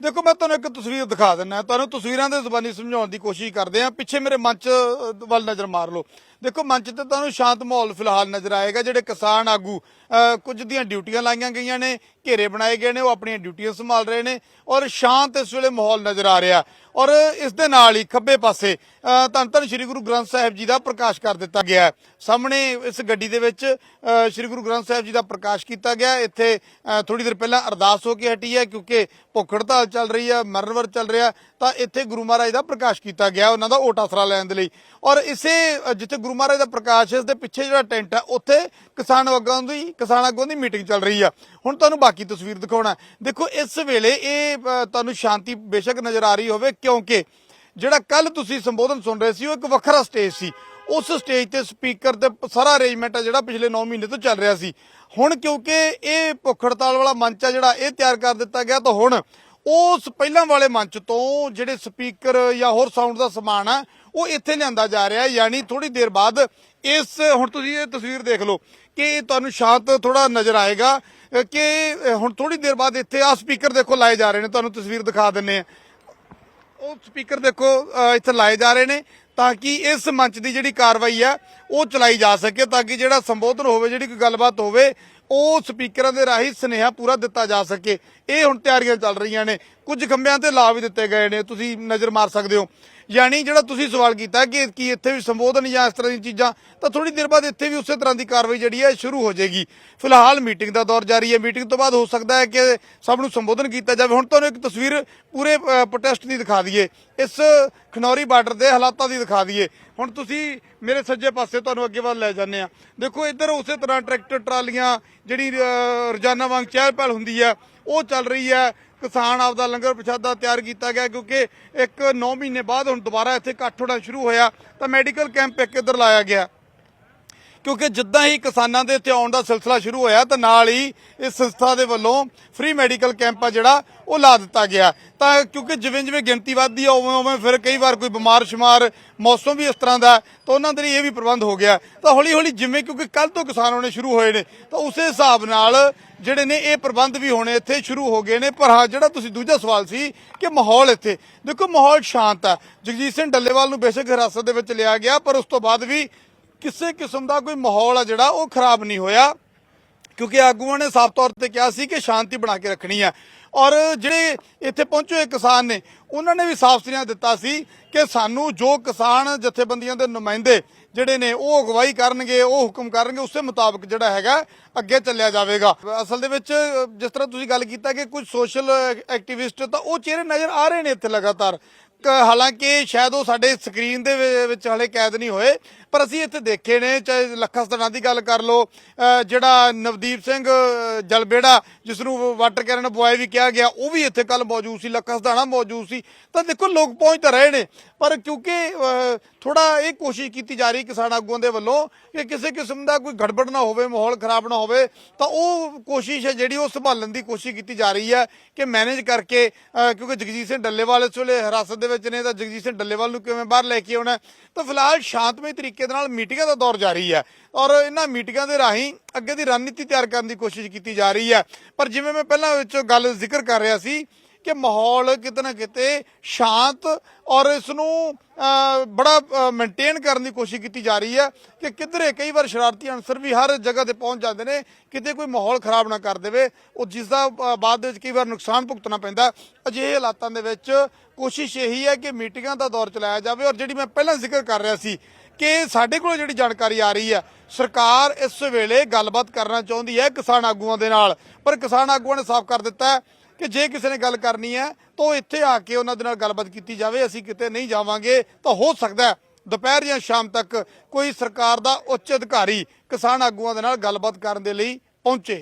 ਦੇਖੋ ਮੈਂ ਤੁਹਾਨੂੰ ਇੱਕ ਤਸਵੀਰ ਦਿਖਾ ਦਿੰਦਾ ਤੁਹਾਨੂੰ ਤਸਵੀਰਾਂ ਦੇ ਜ਼ੁਬਾਨੀ ਸਮਝਾਉਣ ਦੀ ਕੋਸ਼ਿਸ਼ ਕਰਦੇ ਆ ਪਿੱਛੇ ਮੇਰੇ ਮੰਚ ਵੱਲ ਨਜ਼ਰ ਮਾਰ ਲਓ। ਦੇਖੋ ਮੰਚ ਤੇ ਤੁਹਾਨੂੰ ਸ਼ਾਂਤ ਮਾਹੌਲ ਫਿਲਹਾਲ ਨਜ਼ਰ ਆਏਗਾ ਜਿਹੜੇ ਕਿਸਾਨ ਆਗੂ ਅ, ਕੁਝ ਦੀਆਂ ਡਿਊਟੀਆਂ ਲਾਈਆਂ ਗਈਆਂ ਨੇ ਘੇਰੇ ਬਣਾਏ ਗਏ ਨੇ ਉਹ ਆਪਣੀਆਂ ਡਿਊਟੀਆਂ ਸੰਭਾਲ ਰਹੇ ਨੇ ਔਰ ਸ਼ਾਂਤ ਇਸ ਵੇਲੇ ਮਾਹੌਲ ਨਜ਼ਰ ਆ ਰਿਹਾ। ਔਰ ਇਸ ਦੇ ਨਾਲ ਹੀ ਖੱਬੇ ਪਾਸੇ ਧੰਨ ਧੰਨ ਸ੍ਰੀ ਗੁਰੂ ਗ੍ਰੰਥ ਸਾਹਿਬ ਜੀ ਦਾ ਪ੍ਰਕਾਸ਼ ਕਰ ਦਿੱਤਾ ਗਿਆ ਹੈ। ਸਾਹਮਣੇ ਇਸ ਗੱਡੀ ਦੇ ਵਿੱਚ ਸ੍ਰੀ ਗੁਰੂ ਗ੍ਰੰਥ ਸਾਹਿਬ ਜੀ ਦਾ ਪ੍ਰਕਾਸ਼ ਕੀਤਾ ਗਿਆ ਇੱਥੇ ਥੋੜੀ ਦੇਰ ਪਹਿਲਾਂ ਅਰਦਾਸ ਹੋ ਕੇ ਹਟੀ ਹੈ, ਕਿਉਂਕਿ ਭੁੱਖ ਹੜਤਾਲ ਚੱਲ ਰਹੀ ਹੈ ਮਰਨਵਰ ਚੱਲ ਰਿਹਾ ਤਾਂ ਇੱਥੇ ਗੁਰੂ ਮਹਾਰਾਜ ਦਾ ਪ੍ਰਕਾਸ਼ ਕੀਤਾ ਗਿਆ ਉਹਨਾਂ ਦਾ ਓਟ ਆਸਰਾ ਲੈਣ ਦੇ ਲਈ। ਔਰ ਇਸੇ ਜਿੱਥੇ ਗੁਰੂ ਮਹਾਰਾਜ ਦਾ ਪ੍ਰਕਾਸ਼ ਇਸ ਦੇ ਪਿੱਛੇ ਜਿਹੜਾ ਟੈਂਟ ਹੈ, ਉੱਥੇ ਕਿਸਾਨ ਆਗੂਆਂ ਦੀ, ਕਿਸਾਨ ਆਗੂਆਂ ਦੀ ਮੀਟਿੰਗ ਚੱਲ ਰਹੀ ਆ ਹੁਣ ਤੁਹਾਨੂੰ ਬਾਕੀ ਤਸਵੀਰ ਦਿਖਾਉਣਾ ਦੇਖੋ, ਇਸ ਵੇਲੇ ਇਹ ਤੁਹਾਨੂੰ ਸ਼ਾਂਤੀ ਬੇਸ਼ੱਕ ਨਜ਼ਰ ਆ ਰਹੀ ਹੋਵੇ ਕਿਉਂਕਿ ਜਿਹੜਾ ਕੱਲ ਤੁਸੀਂ ਸੰਬੋਧਨ ਸੁਣ ਰਹੇ ਸੀ, ਉਹ ਇੱਕ ਵੱਖਰਾ ਸਟੇਜ ਸੀ। ਉਸ ਸਟੇਜ ਤੇ ਸਪੀਕਰ ਤੇ ਸਾਰਾ ਅਰੇਂਜਮੈਂਟ ਆ ਜਿਹੜਾ ਪਿਛਲੇ 9 ਮਹੀਨੇ ਤੋਂ ਚੱਲ ਰਿਹਾ ਸੀ। ਹੁਣ ਕਿਉਂਕਿ ਇਹ ਭੁੱਖ ਹੜਤਾਲ ਵਾਲਾ ਮੰਚ ਆ ਜਿਹੜਾ ਇਹ ਤਿਆਰ ਕਰ ਦਿੱਤਾ ਗਿਆ, ਤਾਂ ਹੁਣ ਉਸ ਪਹਿਲਾਂ ਵਾਲੇ ਮੰਚ ਤੋਂ ਜਿਹੜੇ ਸਪੀਕਰ ਜਾਂ ਹੋਰ ਸਾਊਂਡ ਦਾ ਸਮਾਨ ਆ, ਉਹ ਇੱਥੇ ਲਿਆਂਦਾ ਜਾ ਰਿਹਾ। ਯਾਨੀ ਥੋੜੀ ਦੇਰ ਬਾਅਦ ਇਸ, ਹੁਣ ਤੁਸੀਂ ਇਹ ਤਸਵੀਰ ਦੇਖ ਲਓ ਕਿ ਤੁਹਾਨੂੰ ਸ਼ਾਂਤ ਥੋੜਾ ਨਜ਼ਰ ਆਏਗਾ ਕਿ ਹੁਣ ਥੋੜੀ ਦੇਰ ਬਾਅਦ ਇੱਥੇ ਆ ਸਪੀਕਰ ਦੇਖੋ ਲਾਏ ਜਾ ਰਹੇ ਨੇ। ਤੁਹਾਨੂੰ ਤਸਵੀਰ ਦਿਖਾ ਦਿੰਨੇ ਆ ਉਹ ਸਪੀਕਰ ਦੇਖੋ ਇੱਥੇ ਲਾਏ ਜਾ ਰਹੇ ਨੇ ਤਾਂ ਕਿ ਇਸ ਮੰਚ ਦੀ ਜਿਹੜੀ ਕਾਰਵਾਈ ਆ, ਉਹ ਚਲਾਈ ਜਾ ਸਕੇ ਤਾਂ ਕਿ ਜਿਹੜਾ ਸੰਬੋਧਨ ਹੋਵੇ, ਜਿਹੜੀ ਕੋਈ ਗੱਲਬਾਤ ਹੋਵੇ ਉਹ ਸਪੀਕਰਾਂ ਦੇ ਰਾਹੀਂ ਸੁਨੇਹਾ ਪੂਰਾ ਦਿੱਤਾ ਜਾ ਸਕੇ। ਇਹ ਹੁਣ ਤਿਆਰੀਆਂ ਚੱਲ ਰਹੀਆਂ ਨੇ। ਕੁਝ ਖੰਭਿਆਂ ਤੇ ਲਾ ਵੀ ਦਿੱਤੇ ਗਏ ਨੇ। ਤੁਸੀਂ ਨਜ਼ਰ ਮਾਰ ਸਕਦੇ ਹੋ। ਯਾਨੀ ਜਿਹੜਾ ਤੁਸੀਂ ਸਵਾਲ ਕੀਤਾ ਕਿ ਕੀ ਇੱਥੇ ਵੀ ਸੰਬੋਧਨ ਜਾਂ ਇਸ ਤਰ੍ਹਾਂ ਦੀਆਂ ਚੀਜ਼ਾਂ, ਤਾਂ ਥੋੜੀ ਦੇਰ ਬਾਅਦ ਇੱਥੇ ਵੀ ਉਸੇ ਤਰ੍ਹਾਂ ਦੀ ਕਾਰਵਾਈ ਜਿਹੜੀ ਹੈ ਸ਼ੁਰੂ ਹੋ ਜਾਏਗੀ। ਫਿਲਹਾਲ ਮੀਟਿੰਗ ਦਾ ਦੌਰ ਜਾਰੀ ਹੈ। ਮੀਟਿੰਗ ਤੋਂ ਬਾਅਦ ਹੋ ਸਕਦਾ ਹੈ ਕਿ ਸਭ ਨੂੰ ਸੰਬੋਧਨ ਕੀਤਾ ਜਾਵੇ। ਹੁਣ ਤੁਹਾਨੂੰ ਇੱਕ ਤਸਵੀਰ ਪੂਰੇ ਪ੍ਰੋਟੈਸਟ ਦੀ ਦਿਖਾ ਦਈਏ। ਇਸ ਖਨੌਰੀ ਬਾਰਡਰ ਦੇ ਹਾਲਾਤਾਂ ਦੀ ਦਿਖਾ ਦਈਏ। ਹੁਣ ਤੁਸੀਂ ਮੇਰੇ ਸੱਜੇ ਪਾਸੇ ਤੁਹਾਨੂੰ ਅੱਗੇ ਵੱਲ ਲੈ ਜਾਂਦੇ ਆ ਦੇਖੋ, ਇੱਧਰ ਉਸੇ ਤਰ੍ਹਾਂ ਟਰੈਕਟਰ, ਟਰਾਲੀਆਂ, ਜਿਹੜੀ ਰੋਜ਼ਾਨਾ ਵਾਂਗ ਚਹਿਲ ਪਹਿਲ ਹੁੰਦੀ ਹੈ, ਉਹ ਚੱਲ ਰਹੀ ਹੈ। ਕਿਸਾਨ ਆਪਦਾ ਲੰਗਰ ਪ੍ਰਸ਼ਾਦਾ ਤਿਆਰ ਕੀਤਾ ਗਿਆ, ਕਿਉਂਕਿ ਇੱਕ 9 ਮਹੀਨੇ ਬਾਅਦ ਹੁਣ ਦੁਬਾਰਾ ਇੱਥੇ ਇਕੱਠ ਹੋਣਾ ਸ਼ੁਰੂ ਹੋਇਆ, ਤਾਂ ਮੈਡੀਕਲ ਕੈਂਪ ਇੱਕ ਇੱਧਰ ਲਾਇਆ ਗਿਆ। ਕਿਉਂਕਿ ਜਿੱਦਾਂ ਹੀ ਕਿਸਾਨਾਂ ਦੇ ਇੱਥੇ ਆਉਣ ਦਾ ਸਿਲਸਿਲਾ ਸ਼ੁਰੂ ਹੋਇਆ, ਤਾਂ ਨਾਲ ਹੀ ਇਸ ਸੰਸਥਾ ਦੇ ਵੱਲੋਂ ਫ੍ਰੀ ਮੈਡੀਕਲ ਕੈਂਪ ਆ ਜਿਹੜਾ, ਉਹ ਲਾ ਦਿੱਤਾ ਗਿਆ। ਤਾਂ ਕਿਉਂਕਿ ਜਿਵੇਂ ਜਿਵੇਂ ਗਿਣਤੀ ਵੱਧਦੀ ਆ, ਉਵੇਂ ਉਵੇਂ ਫਿਰ ਕਈ ਵਾਰ ਕੋਈ ਬਿਮਾਰ ਸ਼ਮਾਰ ਮੌਸਮ ਵੀ ਇਸ ਤਰ੍ਹਾਂ ਦਾ, ਤਾਂ ਉਹਨਾਂ ਦੇ ਲਈ ਇਹ ਵੀ ਪ੍ਰਬੰਧ ਹੋ ਗਿਆ। ਤਾਂ ਹੌਲੀ ਹੌਲੀ ਜਿਵੇਂ ਕਿਉਂਕਿ ਕੱਲ ਤੋਂ ਕਿਸਾਨ ਹੋਣੇ ਸ਼ੁਰੂ ਹੋਏ ਨੇ, ਤਾਂ ਉਸੇ ਹਿਸਾਬ ਨਾਲ ਜਿਹੜੇ ਨੇ ਇਹ ਪ੍ਰਬੰਧ ਵੀ ਹੋਣੇ ਇੱਥੇ ਸ਼ੁਰੂ ਹੋ ਗਏ ਨੇ। ਪਰ ਹਾਂ, ਜਿਹੜਾ ਤੁਸੀਂ ਦੂਜਾ ਸਵਾਲ ਸੀ ਕਿ ਮਾਹੌਲ ਇੱਥੇ, ਦੇਖੋ ਮਾਹੌਲ ਸ਼ਾਂਤ ਆ। ਜਗਜੀਤ ਸਿੰਘ ਡੱਲੇਵਾਲ ਨੂੰ ਬੇਸ਼ੱਕ ਹਿਰਾਸਤ ਦੇ ਵਿੱਚ ਲਿਆ ਗਿਆ, ਪਰ ਉਸ ਤੋਂ ਬਾਅਦ ਵੀ ਕਿਸੇ ਕਿਸਮ ਦਾ ਕੋਈ ਮਾਹੌਲ ਆ ਜਿਹੜਾ ਉਹ ਖਰਾਬ ਨਹੀਂ ਹੋਇਆ। ਕਿਉਂਕਿ ਆਗੂਆਂ ਨੇ ਸਾਫ਼ ਤੌਰ ਤੇ ਕਿਹਾ ਸੀ ਕਿ ਸ਼ਾਂਤੀ ਬਣਾ ਕੇ ਰੱਖਣੀ ਹੈ ਔਰ ਜਿਹੜੇ ਇੱਥੇ ਪਹੁੰਚੇ ਹੋਏ ਕਿਸਾਨ ਨੇ, ਉਹਨਾਂ ਨੇ ਵੀ ਸਾਫ਼ ਸੁਨੇਹਾ ਦਿੱਤਾ ਸੀ ਕਿ ਸਾਨੂੰ ਜੋ ਕਿਸਾਨ ਜਥੇਬੰਦੀਆਂ ਦੇ ਨੁਮਾਇੰਦੇ ਜਿਹੜੇ ਨੇ, ਉਹ ਅਗਵਾਈ ਕਰਨਗੇ, ਉਹ ਹੁਕਮ ਕਰਨਗੇ, ਉਸੇ ਮੁਤਾਬਕ ਜਿਹੜਾ ਹੈਗਾ ਅੱਗੇ ਚੱਲਿਆ ਜਾਵੇਗਾ। ਅਸਲ ਦੇ ਵਿੱਚ, ਜਿਸ ਤਰ੍ਹਾਂ ਤੁਸੀਂ ਗੱਲ ਕੀਤਾ ਕਿ ਕੁਝ ਸੋਸ਼ਲ ਐਕਟਿਵਿਸਟ, ਤਾਂ ਉਹ ਚਿਹਰੇ ਨਜ਼ਰ ਆ ਰਹੇ ਨੇ ਇੱਥੇ ਲਗਾਤਾਰ। ਹਾਲਾਂਕਿ ਸ਼ਾਇਦ ਉਹ ਸਾਡੇ ਸਕਰੀਨ ਦੇ ਵਿੱਚ ਹਲੇ ਕੈਦ ਨਹੀਂ ਹੋਏ। ਪਰ ਅਸੀਂ ਇੱਥੇ ਦੇਖੇ ਨੇ, ਚਾਹੇ ਲੱਖਾ ਸਤਨਾ ਦੀ ਗੱਲ ਕਰ ਲਓ ਜਿਹੜਾ ਨਵਦੀਪ ਸਿੰਘ ਜਲਬੇੜਾ ਜਿਸ ਨੂੰ ਵਾਟਰ ਕੈਰਨ ਬੁਆਏ ਵੀ ਕਿਹਾ ਗਿਆ, ਉਹ ਵੀ ਇੱਥੇ ਕੱਲ ਮੌਜੂਦ ਸੀ, ਲੱਖਾ ਸਤਾਣਾ ਮੌਜੂਦ ਸੀ। ਤਾਂ ਦੇਖੋ, ਲੋਕ ਪਹੁੰਚ ਤਾਂ ਰਹੇ ਨੇ, ਪਰ ਕਿਉਂਕਿ ਥੋੜਾ ਇਹ ਕੋਸ਼ਿਸ਼ ਕੀਤੀ ਜਾ ਰਹੀ ਕਿਸਾਨ ਆਗੂਆਂ ਦੇ ਵੱਲੋਂ ਕਿ ਕਿਸੇ ਕਿਸਮ ਦਾ ਕੋਈ ਗੜਬੜ ਨਾ ਹੋਵੇ, ਮਾਹੌਲ ਖਰਾਬ ਨਾ ਹੋਵੇ, ਤਾਂ ਉਹ ਕੋਸ਼ਿਸ਼ ਹੈ ਜਿਹੜੀ ਉਹ ਸੰਭਾਲਣ ਦੀ ਕੋਸ਼ਿਸ਼ ਕੀਤੀ ਜਾ ਰਹੀ ਹੈ ਕਿ ਮੈਨੇਜ ਕਰਕੇ ਕਿਉਂਕਿ ਜਗਜੀਤ ਸਿੰਘ ਡੱਲੇਵਾਲ ਇਸ ਵੇਲੇ ਹਿਰਾਸਤ ਦੇ ਵਿੱਚ ਨੇ, ਤਾਂ ਜਗਜੀਤ ਸਿੰਘ ਡੱਲੇਵਾਲ ਨੂੰ ਕਿਵੇਂ ਬਾਹਰ ਲੈ ਕੇ ਆਉਣਾ ਤਾਂ ਫਿਲਹਾਲ ਸ਼ਾਂਤਮਈ ਤਰੀਕੇ ਦੇ ਨਾਲ ਮੀਟਿੰਗਾਂ ਦਾ ਦੌਰ ਜਾਰੀ ਹੈ ਔਰ ਇਹਨਾਂ ਮੀਟਿੰਗਾਂ ਦੇ ਰਾਹੀਂ ਅੱਗੇ ਦੀ ਰਣਨੀਤੀ ਤਿਆਰ ਕਰਨ ਦੀ ਕੋਸ਼ਿਸ਼ ਕੀਤੀ ਜਾ ਰਹੀ ਹੈ। ਪਰ ਜਿਵੇਂ ਮੈਂ ਪਹਿਲਾਂ ਵਿੱਚੋਂ ਗੱਲ ਜ਼ਿਕਰ ਕਰ ਰਿਹਾ ਸੀ ਕਿ ਮਾਹੌਲ ਕਿਤੇ ਨਾ ਕਿਤੇ ਸ਼ਾਂਤ ਔਰ ਇਸ ਨੂੰ ਬੜਾ ਮੇਨਟੇਨ ਕਰਨ ਦੀ ਕੋਸ਼ਿਸ਼ ਕੀਤੀ ਜਾ ਰਹੀ ਹੈ ਕਿ ਕਿਧਰੇ ਕਈ ਵਾਰ ਸ਼ਰਾਰਤੀ ਅਨਸਰ ਵੀ ਹਰ ਜਗ੍ਹਾ ਤੇ ਪਹੁੰਚ ਜਾਂਦੇ ਨੇ, ਕਿਤੇ ਕੋਈ ਮਾਹੌਲ ਖਰਾਬ ਨਾ ਕਰ ਦੇਵੇ। ਉਹ ਜਿਸ ਦਾ ਬਾਅਦ ਦੇ ਵਿੱਚ ਕਈ ਵਾਰ ਨੁਕਸਾਨ ਭੁਗਤਣਾ ਪੈਂਦਾ। ਅਜਿਹੇ ਹਾਲਾਤਾਂ ਦੇ ਵਿੱਚ ਕੋਸ਼ਿਸ਼ ਇਹੀ ਹੈ ਕਿ ਮੀਟਿੰਗਾਂ ਦਾ ਦੌਰ ਚਲਾਇਆ ਜਾਵੇ ਔਰ ਜਿਹੜੀ ਮੈਂ ਪਹਿਲਾਂ ਜ਼ਿਕਰ ਕਰ ਰਿਹਾ ਸੀ ਕਿ ਸਾਡੇ ਕੋਲ ਜਿਹੜੀ ਜਾਣਕਾਰੀ ਆ ਰਹੀ ਹੈ, ਸਰਕਾਰ ਇਸ ਵੇਲੇ ਗੱਲਬਾਤ ਕਰਨਾ ਚਾਹੁੰਦੀ ਹੈ ਕਿਸਾਨ ਆਗੂਆਂ ਦੇ ਨਾਲ। ਪਰ ਕਿਸਾਨ ਆਗੂਆਂ ਨੇ ਸਾਫ਼ ਕਰ ਦਿੱਤਾ ਹੈ ਕਿ ਜੇ ਕਿਸੇ ਨੇ ਗੱਲ ਕਰਨੀ ਹੈ, ਤਾਂ ਉਹ ਇੱਥੇ ਆ ਕੇ ਉਹਨਾਂ ਦੇ ਨਾਲ ਗੱਲਬਾਤ ਕੀਤੀ ਜਾਵੇ, ਅਸੀਂ ਕਿਤੇ ਨਹੀਂ ਜਾਵਾਂਗੇ, ਤਾਂ ਹੋ ਸਕਦਾ ਦੁਪਹਿਰ ਜਾਂ ਸ਼ਾਮ ਤੱਕ ਕੋਈ ਸਰਕਾਰ ਦਾ ਉੱਚ ਅਧਿਕਾਰੀ ਕਿਸਾਨ ਆਗੂਆਂ ਦੇ ਨਾਲ ਗੱਲਬਾਤ ਕਰਨ ਦੇ ਲਈ ਪਹੁੰਚੇ।